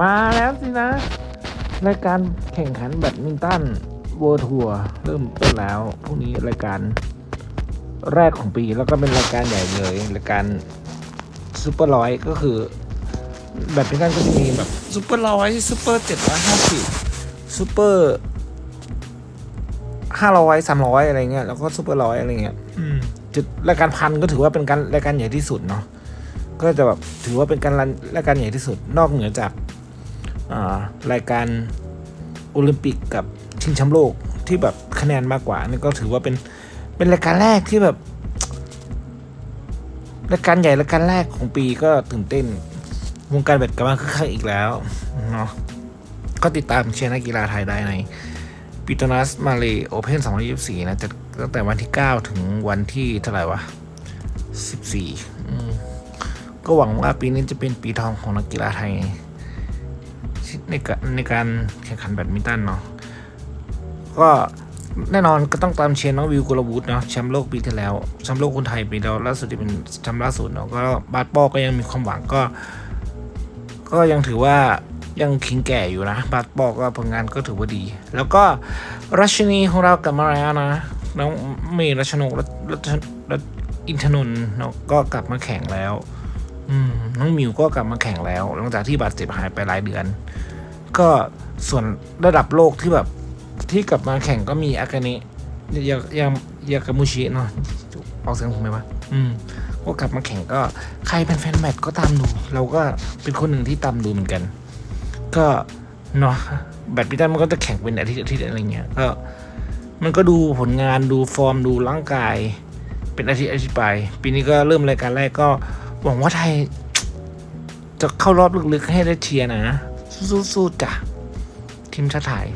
มาแล้วสินะรายการแข่งขันแบดมินตันเวอร์ทัวร์เริ่มต้นแล้วพรุ่งนี้รายการแรกของปีแล้วก็เป็นรายการใหญ่เลยรายการซูเปอร์ร้อยก็คือแบดมินตันก็จะมีแบบซูเปอร์ร้อยซูเปอร์เจ็ดร้อยห้าสิบซูเปอร์ห้าร้อยสามร้อยอะไรเงี้ยแล้วก็ซูเปอร์ร้อยอะไรเงี้ยจุดรายการพันก็ถือว่าเป็นการรายการใหญ่ที่สุดเนาะก็จะแบบถือว่าเป็นการรายการใหญ่ที่สุด นอกเหนือจาก รายการโอลิมปิกกับชิงแชมป์โลกที่แบบคะแนนมากกว่านี่ก็ถือว่าเป็นเป็นรายการแรกที่แบบรายการใหญ่รายการแรกของปีก็ตื่นเต้นวงการแบดกลับมาคึกคักอีกแล้วเนาะก็ติดตามเชียร์นักกีฬาไทยได้ในปิโตนัสมาเลโอเพน2024 นะจะตั้งแต่วันที่ 9 ถึงวันที่เท่าไหร่วะ 14 ก็หวังว่าปีนี้จะเป็นปีทองของนักกีฬาไทย ในการในการแข่งขันแบดมินตันเนาะก็แน่นอนก็ต้องตามเชียร์น้องวิวกุลวุฒิเนาะแชมป์โลกปีที่แล้วแชมป์โลกคนไทยปีแล้วล่าสุดที่เป็นแชมป์ล่าสุดเนาะก็บาสบอลก็ยังมีความหวังก็ ก็ยังถือว่ายังคิงแก่อยู่นะบาสบอลก็ผลงานก็ถือว่าดี แล้วก็รัชนีของเรากลับมาแล้วนะน้องเมย์รัชนกรัชรัชรัชอินทนนท์เนาะก็กลับมาแข่งแล้วอืม น้องมิวก็กลับมาแข่งแล้ว หลังจากที่บาดเจ็บหายไปหลายเดือน ก็ส่วนระดับโลกที่แบบที่กลับมาแข่งก็มีอากาเนะยายายากามุชิเนาะออกเสียงถูกไหมวะอืมก็กลับมาแข่งก็ใครเป็นแฟนแมตก็ตามดู เราก็เป็นคนหนึ่งที่ตามดูเหมือนกัน ก็เนาะแบดมินตันมันก็จะแข่งเป็นอาทิตย์อาทิตย์อะไรเงี้ยก็มันก็ดูผลงานดูฟอร์มดูร่างกาย เป็นอาทิตย์อาทิตย์ไป ปีนี้ก็เริ่มรายการแรกก็ หวังว่าไทย จะเข้ารอบลึกๆให้ได้เชียร์นะ สู้ๆจ้ะทีมชาติไทย